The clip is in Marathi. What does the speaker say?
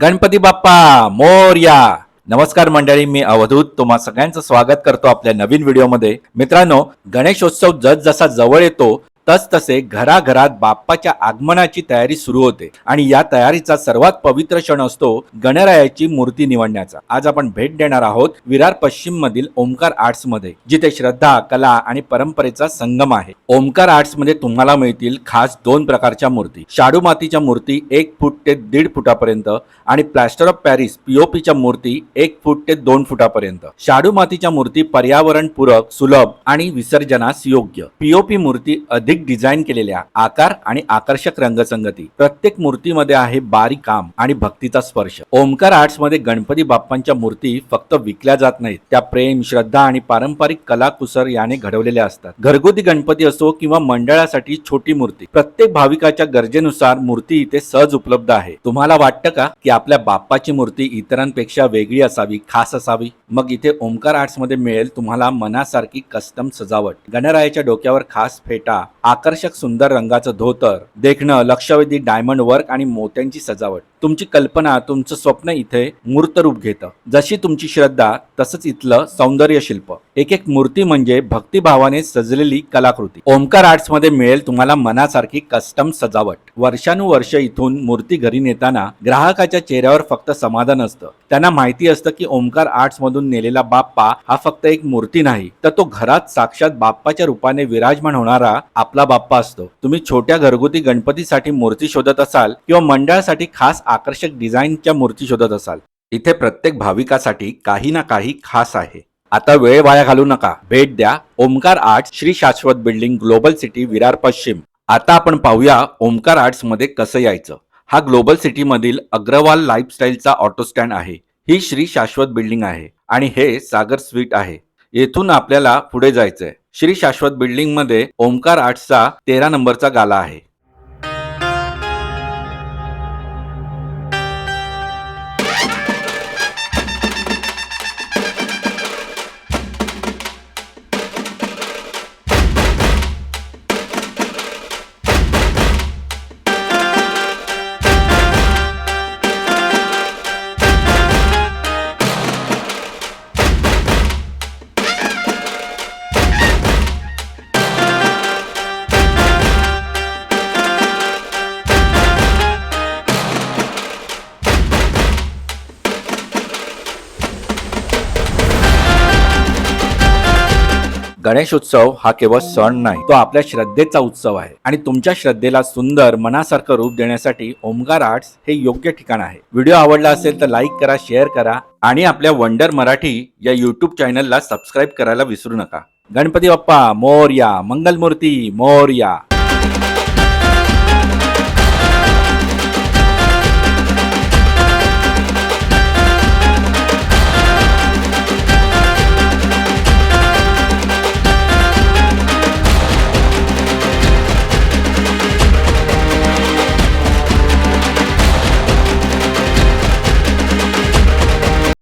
गणपती बाप्पा मोरया. नमस्कार मंडळी मी अवधूत. तुम्हा सगळ्यांचं स्वागत करतो आपल्या नवीन व्हिडिओमध्ये. मित्रांनो गणेशोत्सव जसजसा जवळ येतो तस तसे घराघरात बाप्पाच्या आगमनाची तयारी सुरू होते. आणि या तयारीचा सर्वात पवित्र क्षण असतो गणरायाची मूर्ती निवडण्याचा. आज आपण भेट देणार आहोत विरार पश्चिम मधील ओमकार आर्ट्समध्ये जिथे श्रद्धा कला आणि परंपरेचा संगम आहे. ओमकार आर्ट्समध्ये तुम्हाला मिळतील खास दोन प्रकारच्या मूर्ती. शाडू मातीच्या मूर्ती एक फूट ते दीड फुटापर्यंत आणि प्लॅस्टर ऑफ पॅरिस पीओपीच्या मूर्ती एक फूट ते दोन फुटापर्यंत. शाडू मातीच्या मूर्ती पर्यावरणपूरक सुलभ आणि विसर्जनास योग्य. पीओपी मूर्ती अधिक डिझाईन केलेल्या आकार आणि आकर्षक रंगसंगती. प्रत्येक मूर्तीमध्ये आहे बारीक काम आणि भक्तीचा स्पर्श. ओमकार आर्ट्समध्ये गणपती बाप्पांच्या मूर्ती फक्त विकल्या जात नाहीत. त्या प्रेम श्रद्धा आणि पारंपरिक कलाकुसर याने घडवलेल्या असतात. घरगुती गणपती असो किंवा मंडळासाठी छोटी मूर्ती प्रत्येक भाविकाच्या गरजेनुसार मूर्ती इथे सहज उपलब्ध आहे. तुम्हाला वाटतं का की आपल्या बाप्पाची मूर्ती इतरांपेक्षा वेगळी असावी खास असावी? मग इथे ओमकार आर्ट्समध्ये मिळेल तुम्हाला मनासारखी कस्टम सजावट. गणरायाच्या डोक्यावर खास फेटा आकर्षक सुंदर रंगाचं धोतर देखणं लक्षवेधी डायमंड वर्क आणि मोत्यांची सजावट. तुमची कल्पना तुमचं स्वप्न इथे मूर्त रूप घेतं. जशी तुमची श्रद्धा तसंच इथलं सौंदर्य शिल्प एक एक मूर्ती म्हणजे भक्तिभावाने सजलेली कलाकृती. ओमकार आर्ट्समध्ये मिळेल तुम्हाला मनासारखी कस्टम सजावट. वर्षानुवर्ष इथून मूर्ती घरी नेताना ग्राहकाच्या चेहऱ्यावर फक्त समाधान असतं. त्यांना माहिती असतं की ओमकार आर्ट्स मधून नेलेला बाप्पा हा फक्त एक मूर्ती नाही तर तो घरात साक्षात बाप्पाच्या रूपाने विराजमान होणारा आपला बाप्पा असतो. तुम्ही छोट्या घरगुती गणपतीसाठी मूर्ती शोधत असाल किंवा मंडळासाठी खास आकर्षक डिझाईनच्या मूर्ती शोधत असाल इथे प्रत्येक भाविकासाठी काही ना काही खास आहे. आता वेळ वाया घालू नका. भेट द्या. ओमकार आर्ट्स श्री शाश्वत बिल्डिंग ग्लोबल सिटी विरार पश्चिम. आता आपण पाहूया ओमकार आर्ट्समध्ये कसं यायचं. हा ग्लोबल सिटी मधील अग्रवाल लाईफस्टाईलचा ऑटो स्टँड आहे. ही श्री शाश्वत बिल्डिंग आहे आणि हे सागर स्वीट आहे. येथून आपल्याला पुढे जायचंय. श्री शाश्वत बिल्डिंगमध्ये ओमकार आर्ट्सचा तेरा नंबरचा गाला आहे. गणेशोत्सव हा केवळ सण नाही तो आपल्या श्रद्धेचा उत्सव आहे. आणि तुमच्या श्रद्धेला सुंदर मनासारखं रूप देण्यासाठी ओमकार आर्ट्स हे योग्य ठिकाण आहे. व्हिडिओ आवडला असेल तर लाईक करा शेअर करा आणि आपल्या वंडर मराठी या युट्यूब चॅनलला सबस्क्राईब करायला विसरू नका. गणपती बाप्पा मोरया मंगलमूर्ती मोरया.